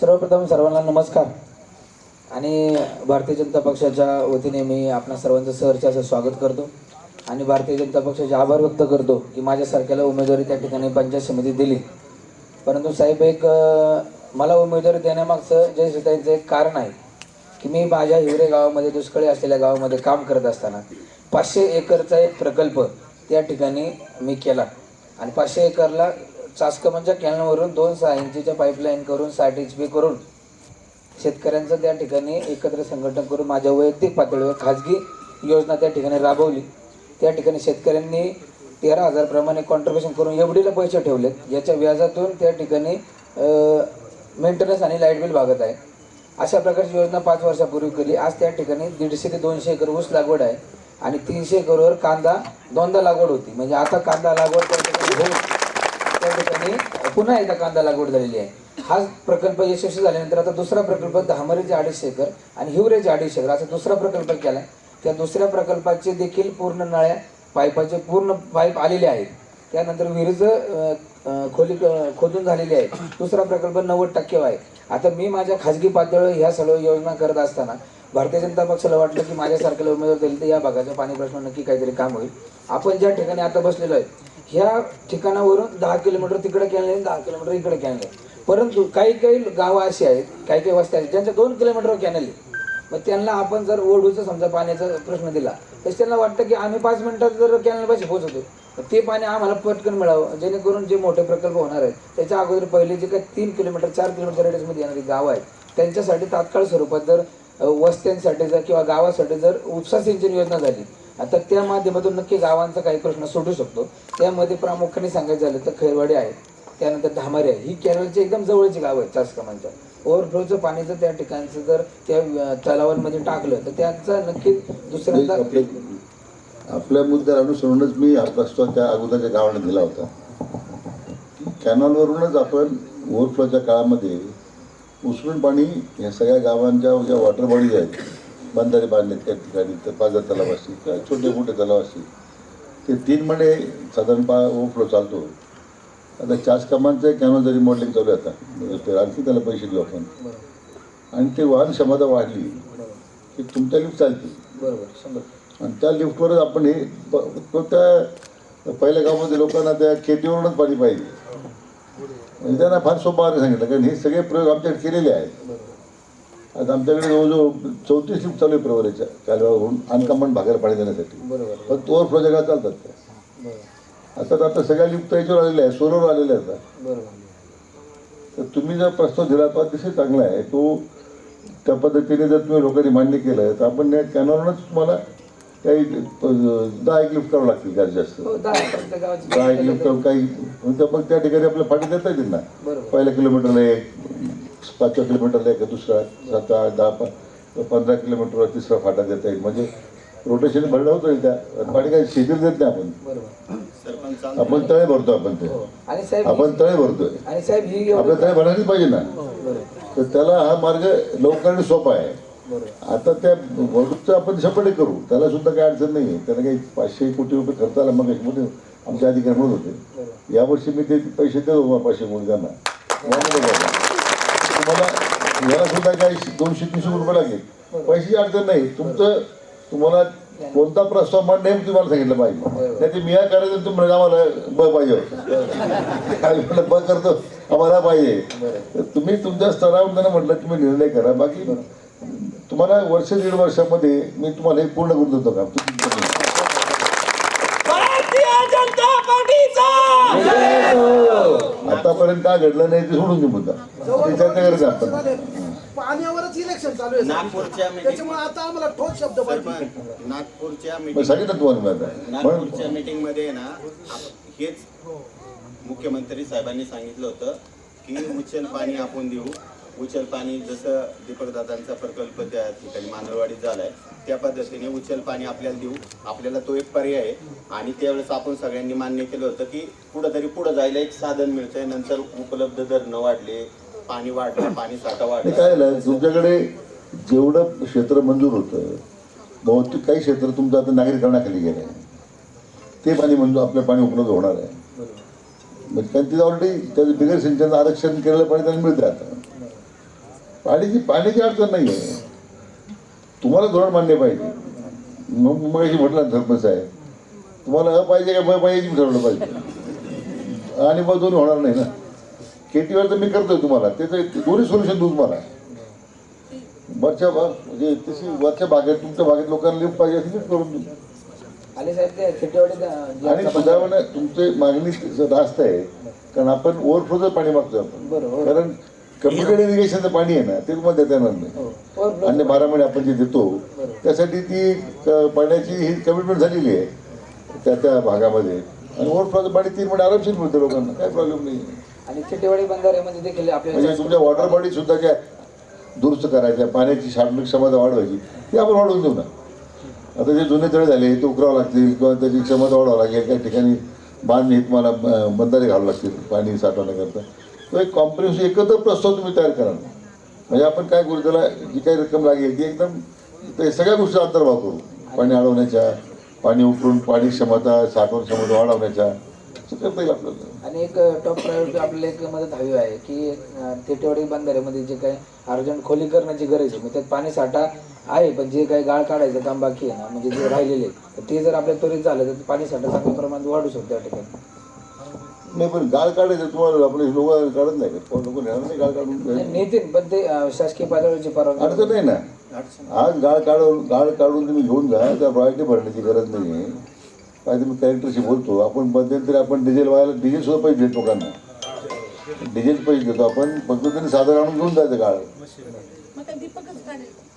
सर्वप्रथम सर्वांना नमस्कार. आणि भारतीय जनता पक्षाच्या वतीने मी आपणा सर्वांचं सहर्ष असं स्वागत करतो. आणि भारतीय जनता पक्षाचे आभार व्यक्त करतो की माझ्यासारख्याला उमेदवारी त्या ठिकाणी पंचायत समिती दिली. परंतु साहेब एक मला उमेदवारी देण्यामागचं जयश्रीताईंचं एक कारण आहे की मी माझ्या हिवरे गावामध्ये दुष्काळी असलेल्या गावामध्ये काम करत असताना पाचशे एकरचा एक प्रकल्प त्या ठिकाणी मी केला. आणि पाचशे एकरला चासकमांच्या म्हणजे कॅनलवरून दोन सहा इंचीच्या पाईपलाईन करून साठ एच पी करून शेतकऱ्यांचं त्या ठिकाणी एकत्र संघटन करून माझ्या वैयक्तिक पातळीवर खाजगी योजना त्या ठिकाणी राबवली. त्या ठिकाणी शेतकऱ्यांनी तेरा हजारप्रमाणे कॉन्ट्रीब्युशन करून एवढीला पैसे ठेवलेत. याच्या व्याजातून त्या ठिकाणी मेंटेनन्स आणि लाइट बिल भागत आहे. अशा प्रकारची योजना पाच वर्षापूर्वी केली. आज त्या ठिकाणी दीडशे ते दोनशे एकर ऊस लागवड आहे आणि तीनशे एकरवर कांदा दोनदा लागवड होती. म्हणजे आता कांदा लागवड त्या ठिकाणी त्या ठिकाणी पुन्हा एकदा कांदा लागवड झालेली आहे. हा प्रकल्प यशस्वी झाल्यानंतर आता दुसरा प्रकल्प धामरेचे अडीचशे एकर आणि हिवरेचे अडीचशे एकर असा दुसरा प्रकल्प केला त्या दुसऱ्या प्रकल्पाचे देखील पूर्ण नळ्या पाईपाचे पूर्ण पाईप आलेले आहेत. त्यानंतर विहिरीचं खोली खोदून झालेली आहे. दुसरा प्रकल्प नव्वद टक्के आहे. आता मी माझ्या खाजगी पातळीवर ह्या सर्व योजना करत असताना भारतीय जनता पक्षाला वाटलं की माझ्यासारख्याला उमेदवार दिले तर या भागाच्या पाणी प्रश्न नक्की काहीतरी काम होईल. आपण ज्या ठिकाणी आता बसलेलो आहे ह्या ठिकाणावरून दहा किलोमीटर तिकडे केले दहा किलोमीटर इकडे केले परंतु काही काही गावं अशी आहेत काही काही वस्त्या आहेत ज्यांच्या दोन किलोमीटरवर कॅनल आहे. मग त्यांना आपण जर ओढूचा समजा पाण्याचा प्रश्न दिला तर त्यांना वाटतं की आम्ही पाच मिनिटात जर कॅनलपाशी पोहोचतो तर ते पाणी आम्हाला पटकन मिळावं जेणेकरून जे मोठे प्रकल्प होणार आहेत त्याच्या अगोदर पहिले जे काही तीन किलोमीटर चार किलोमीटर रेडियसमध्ये येणारी गावं आहेत त्यांच्यासाठी तात्काळ स्वरूपात जर वस्त्यांसाठी जर किंवा गावासाठी जर उपसा सिंचन योजना झाली आता त्या माध्यमातून नक्की गावांचा काही प्रश्न सोडू शकतो. त्यामध्ये प्रामुख्याने सांगायचं झालं तर खैरवाडी आहे त्यानंतर धामारी आहे. ही केरळची एकदम जवळची गाव आहेत चासकामांच्या ओव्हरफ्लोचं पाणीचं त्या ठिकाणचं जर त्या तलावांमध्ये टाकलं तर त्याचा नक्की दुसऱ्यांदा आपल्या मुद्द्याला अनुसरूनच मी हा प्रस्ताव त्या अगोदरच्या गावाने दिला होता. कॅनॉलवरूनच आपण ओव्हरफ्लोच्या काळामध्ये उचलून पाणी या सगळ्या गावांच्या ज्या वॉटर बॉडीज आहेत बंधारे बांधलेत त्या ठिकाणी तर पाझर तलाव असतील किंवा छोटे मोठे तलाव असतील ते तीन महिने साधारण पा ओव्हरफ्लो चालतो. आता चास कामांचं कॅनॉल जरी मॉडेलिंग चालू आहे आता तर आणखी त्याला पैसे देऊ आपण. आणि ते वाहन क्षमता वाढली की तुमच्या लिफ्ट चालते बरोबर आणि त्या लिफ्टवरच आपण हे तो त्या पहिल्या गावामध्ये लोकांना त्या खेतीवरूनच पाणी पाहिजे. म्हणजे त्यांना फार सोपं सांगितलं कारण हे सगळे प्रयोग आमच्याकडे केलेले आहेत. आता आमच्याकडे जवळजवळ चौतीस लिफ्ट चालू आहे प्रवरेच्या कालव्यावरून अनकमन भागाला पाणी देण्यासाठी. बरोबर. फक्त ओव्हरफ्लो जगात चालतात त्या. बरोबर. आता आता सगळ्या लिफ्ट याच्यावर आलेल्या आहे सोलरवर आलेल्या आहेत. आता. बरोबर. तर तुम्ही जर प्रस्ताव दिला तो अतिशय चांगला आहे. तो त्या पद्धतीने जर तुम्ही लोकांनी मान्य केलं तर आपण या कॅनॉलनंच तुम्हाला काही प- दहा एक लिफ्ट करावं लागतील जास्त जास्त. हो दहा प्रत्येक गावाची दहा एक लिफ्ट काही म्हणजे मग त्या ठिकाणी आपल्याला फाटी देता येतील ना. बरोबर. पहिल्या किलोमीटरला एक पाचव्या किलोमीटरला एक दुसरा सात आठ दहा पंधरा किलोमीटरवर तिसरा फाटा देता येईल. म्हणजे रोटेशन भरणं होतं त्या पाणी काही शिथिल देत नाही आपण. आपण तळे भरतो आपण ते. साहेब आपण तळे भरतोय. ही आपल्या तळे भरायलाच पाहिजे ना. बरोबर. तर त्याला हा मार्ग लवकर आणि सोपा आहे. आता त्या वडूचं आपण शपथ करू. त्याला सुद्धा काही अडचण नाही आहे त्याला काही पाचशे कोटी रुपये खर्च आला मग मोठे आमच्या अधिकारी म्हणत होते. यावर्षी मी ते पैसे देतो पाचशे कोटी त्यांना. तुम्हाला याला सुद्धा काही दोनशे तीनशे रुपये लागेल. पैशाची अडचण नाही. तुमचं तुम्हाला कोणता प्रस्ताव मांडणे हे तुम्हाला सांगितलं पाहिजे. नाही ते मी या करायचं तुम्ही आम्हाला ब पाहिजे. काय म्हटलं ब करतो. आम्हाला पाहिजे. तर तुम्ही तुमच्या स्तरावर त्यांना म्हटलं तुम्ही निर्णय करा. बाकी तुम्हाला वर्ष दीड वर्षामध्ये मी तुम्हाला हे पूर्ण करून देतो का भारतीय जनता पार्टीचा आतापर्यंत काय घडलं नाही ते सोडून देऊ मुद्दा. त्याच्यात गरज आपण पाण्यावरच इलेक्शन चालू आहे नागपूरच्या त्याच्यामुळे आता आम्हाला ठोस शब्द पाहिजे. सरपंच, नागपूरच्या मीटिंग सांगितलं तुम्हाला मी आता. नागपूरच्या मीटिंगमध्ये ना हेच मुख्यमंत्री साहेबांनी सांगितलं होतं की उचल पाणी आपण देऊ. उचल पाणी जसं दीपकदादांचा प्रकल्प त्या ठिकाणी मांदरवाडीत झालाय त्या पद्धतीने उचल पाणी आपल्याला देऊ आपल्याला तो एक पर्याय आहे. आणि त्यावेळेस आपण सगळ्यांनी मान्य केलं होतं की कुठंतरी पुढं जायला एक साधन मिळतंय नंतर उपलब्ध दर न वाढले पाणी वाढलं पाणी साठा वाढला. काय झालं तुमच्याकडे जेवढं क्षेत्र मंजूर होतं बहुतेक काही क्षेत्र तुमचं आता नागरिकांनाखाली गेलं आहे ते पाणी मंजूर आपलं पाणी उपलब्ध होणार आहे. म्हणजे कारण तिथं ऑलरेडी त्याचं बिगर सिंचन आरक्षण केलेलं पाणी त्यांना मिळतं आता. पाण्याची पाण्याची अडचण नाही आहे तुम्हाला धोरण मान्य पाहिजे. मग मग म्हटलं ना सरपंच आहे तुम्हाला अ पाहिजे का ब पाहिजे ठरवलं पाहिजे? आणि मग दोन्ही होणार नाही ना. केटीवर तर मी करतोय तुम्हाला. त्याचं दोन्ही सोल्युशन देऊ तुम्हाला. वरच्या भाग म्हणजे तशी वरच्या भागात तुमच्या भागात लोकांना लिफ्ट पाहिजे असेल करून देऊ आणि सुधारणा तुमचे मागणी रास्त आहे. कारण आपण ओव्हरफ्लोचं पाणी मागतो आपण. बरोबर. कारण कम्युनिटी इरिगेशनचं पाणी आहे ना ते तुम्हाला देता येणार नाही. हो अन्य बारा महिने आपण जे देतो त्यासाठी ती पाण्याची ही कमिटमेंट झालेली आहे. त्या त्या भागामध्ये. आणि ओव्हरफ्लोचं पाणी तीन महिने आरामशीर मिळतं लोकांना काय प्रॉब्लेम नाही. आणि खेटेवाडी बंधाऱ्यामध्ये देखील म्हणजे तुमच्या वॉटर बॉडी सुद्धा ज्या दुरुस्त करायच्या पाण्याची शारीरिक क्षमता वाढवायची ती आपण वाढवून देऊ ना. आता जे जुने तळे झाले ते उकरावं लागतील किंवा त्याची क्षमता वाढवावं लागेल काही ठिकाणी बांध हे तुम्हाला बंधारे घालावं लागतील पाणी साठवण्याकरता. तो एक कॉम्प्रिहेन्सिव्ह एकत्र प्रस्ताव तुम्ही तयार करा. म्हणजे आपण काय करू त्याला जी काही रक्कम लागेल ती एकदम ते सगळ्या गोष्टी अंतर्भाव करू. पाणी अडवण्याच्या पाणी उकळून पाणी क्षमता साठवण क्षमता वाढवण्याच्या असं करता येईल आणि एक टॉप प्रायोरिटी आपल्याला एक मदत हवी आहे की थेटेवाडी बंधाऱ्यामध्ये जे काही अर्जंट खोली करण्याची गरज आहे मग त्यात पाणी साठा आहे पण जे काही गाळ काढायचं काम बाकी आहे ना म्हणजे जे राहिलेले ते जर आपल्या त्वरित झालं तर पाणी साठा चांगल्या प्रमाणात वाढू शकतो त्या ठिकाणी. नाही पण गाळ काढायचं तुम्हाला आपले लोक काढत नाही का? लोक नेणार नाही गाळ काढून? नाही, नेतील पण ते शासकीय पातळीवरची परवानगी अडचण नाही ना. आज गाळ काढून गाळ काढून तुम्ही घेऊन जा त्या रॉयल्टी भरण्याची गरज नाही आहे. काय तुम्ही कलेक्टरशी बोलतो. आपण मध्यंतरी आपण डिझेल व्हायला डिझेल सुद्धा पैसे देतो लोकांना डिझेल पैसे देतो आपण फक्त त्यांनी साधन आणून घेऊन जायचं गाळ.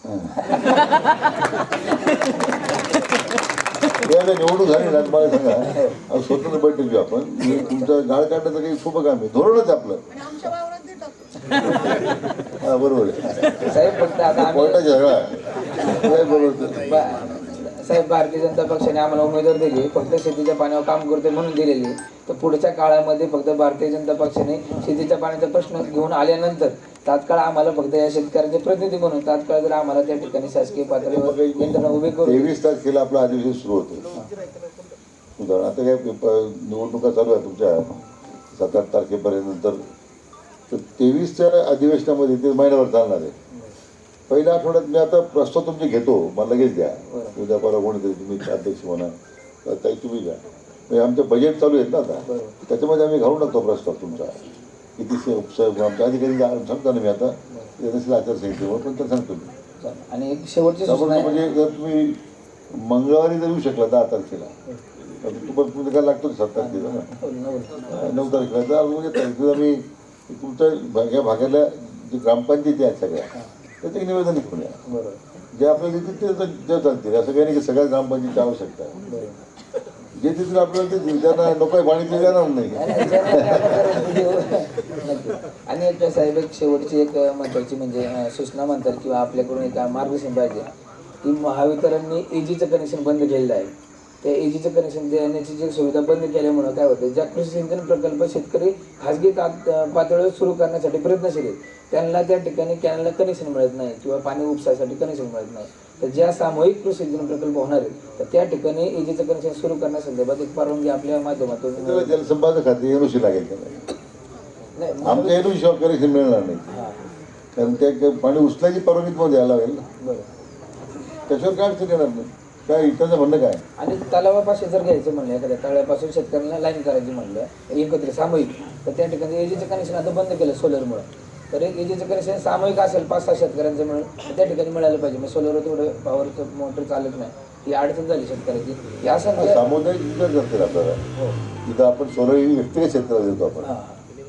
ते आता निवडणूक झाली ना मला सांगा. अहो, स्वतंत्र बैठक घेऊ आपण. मी तुमचं गाळ काढण्याचं काही सोपं काम आहे. धोरणच आहे आपलं. हा बरोबर आहे. साहेब फक्त आता आम्ही कोर्टाचा झगडा काय बरोबर बा- साहेब भारतीय जनता पक्षाने आम्हाला उमेदवार दिली. फक्त शेतीच्या पाण्यावर काम करते म्हणून दिलेली. तर पुढच्या काळामध्ये फक्त भारतीय जनता पक्षाने शेतीच्या पाण्याचा प्रश्न घेऊन आल्यानंतर तात्काळ आम्हाला फक्त या शेतकऱ्यांचे प्रतिनिधी म्हणून तात्काळ जर आम्हाला त्या ठिकाणी शासकीय पातळीवर यंत्रणा उभी करू तेवीस तारखेला आपलं अधिवेशन सुरू होतं. उदाहरण आता काय प- निवडणुका चालू आहे तुमच्या सात आठ तारखेपर्यंत तर तर तेवीसच्या अधिवेशनामध्ये ते महिन्याभर चालणार आहे. पहिल्या आठवड्यात मी आता प्रस्ताव तुमचे घेतो मला लगेच द्या. उद्या परवा कोणीतरी तुम्ही अध्यक्ष म्हणा तर काही तुम्ही द्या. म्हणजे आमचं बजेट चालू आहेत ना आता. त्याच्यामध्ये आम्ही घालून टाकतो प्रस्ताव तुमचा. किती उपसाहेब आमच्या अधिकारी सांगतो ना मी आता. ते नसेल आचारसंहितेवर पण तर सांगतो मी आणि एक शेवटची सूचना आहे. म्हणजे जर तुम्ही मंगळवारी जर येऊ शकला दहा तारखेला तर तुम्हाला काय लागतो सात तारखेला ना? नऊ- नऊ तारखेला. तर अजून म्हणजे तारखेला मी तुमच्या भाग- या भागातल्या जे ग्रामपंचायती आहेत सगळ्या त्याचं एक निवेदन लिखून या. बरोबर. जे आपल्याला देतील ते तर- ते. चालतील असं काही नाही की सगळ्या ग्रामपंचायतीची आवश्यकता आहे. बरोबर. जे देतील आपल्याला ते त्यांना नको पाणी ते देणार नाही. आणि एकदा साहेब एक शेवटची एक महत्वाची म्हणजे सूचना म्हणतात किंवा आपल्याकडून एक मार्गदर्शन पाहिजे. की महावितरणनी एजीचं कनेक्शन बंद केलेलं आहे. त्या एजीचं कनेक्शन देण्याची जी सुविधा बंद केल्यामुळं काय होतं ज्या कृषी सिंचन प्रकल्प शेतकरी खाजगी का पातळीवर सुरू करण्यासाठी प्रयत्नशील आहेत त्यांना त्या ठिकाणी कॅनला कनेक्शन मिळत नाही किंवा पाणी उपसासाठी कनेक्शन मिळत नाही. तर ज्या सामूहिक कृषी सिंचन प्रकल्प होणार आहेत तर त्या ठिकाणी एजीचं कनेक्शन सुरू करण्यासंदर्भात एक परवानगी आपल्या माध्यमातून जलसंपादन खाते लागेल आमच्या एनओसी शिवाय कनेक्शन मिळणार नाही. हा, कारण त्या पाणी उचलायची परवानगी तुम्हाला द्यायला लागेल ना. त्याच्यावर काय अडचण येणार नाही. काय त्यांचं म्हणणं काय? आणि तलावापाशी जर घ्यायचं म्हणलं एखाद्या तळ्यापासून शेतकऱ्यांना लाईन करायची म्हणलं एकत्र सामूहिक तर त्या ठिकाणी एजीचं कनेक्शन आता बंद केलं सोलरमुळे तर एक एजीचं कनेक्शन सामूहिक असेल पाच सहा शेतकऱ्यांचं मिळून त्या ठिकाणी मिळालं पाहिजे. मग सोलरवर तेवढं पॉवरचं मोटर चालत नाही. ही अडचण झाली शेतकऱ्याची. या संख्या सामुदायिक विचार करतील आपल्याला. तिथं आपण सोलर व्यक्तिगत क्षेत्राला देतो आपण. हा.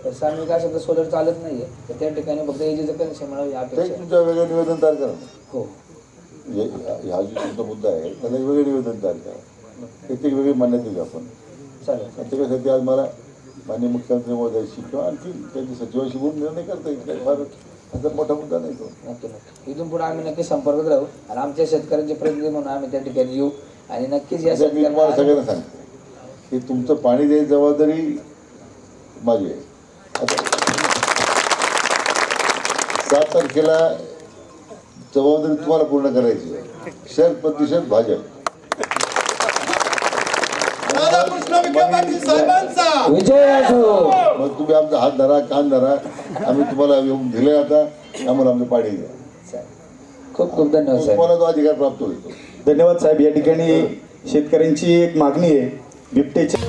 तर सामूहिक असेल तर सोलर चालत नाहीये. तर त्या ठिकाणी फक्त एजीचं कनेक्शन मिळावं ते अपेक्षा आहे. तुमच्या वेगळं निवेदन तयार करा. हो. म्हणजे हा जो तुमचा मुद्दा आहे त्याला एक वेगळं निवेदन तयार करा. एक वेगळी मान्यता देऊ आपण. चालेल आणि त्याच्यासाठी आज मला माननीय मुख्यमंत्री महोदयाशी किंवा आणखी त्यांच्या सचिवाशी बोलून निर्णय करता येईल. काही फार असा मोठा मुद्दा नाही तो. नक्की नक्की. इथून पुढे आम्ही नक्की संपर्कात राहू आणि आमच्या शेतकऱ्यांचे प्रतिनिधी म्हणून आम्ही त्या ठिकाणी येऊ आणि नक्कीच या आता मी तुम्हाला शेतकऱ्यांना सगळ्यांना सांगतो की तुमचं पाणी द्यायची जबाबदारी माझी आहे. सात तारखेला जबाबदारी तुम्हाला पूर्ण करायची आहे. शत प्रतिशत भाजप. विजय असो मग तुम्ही आमचा हात धरा कान धरा. आम्ही तुम्हाला येऊन दिले आता. आम्हाला आमचं पाणी द्या. खूप खूप धन्यवाद साहेब. तुम्हाला तो अधिकार प्राप्त होतो धन्यवाद साहेब. या ठिकाणी शेतकऱ्यांची एक मागणी आहे. बिबटेच्या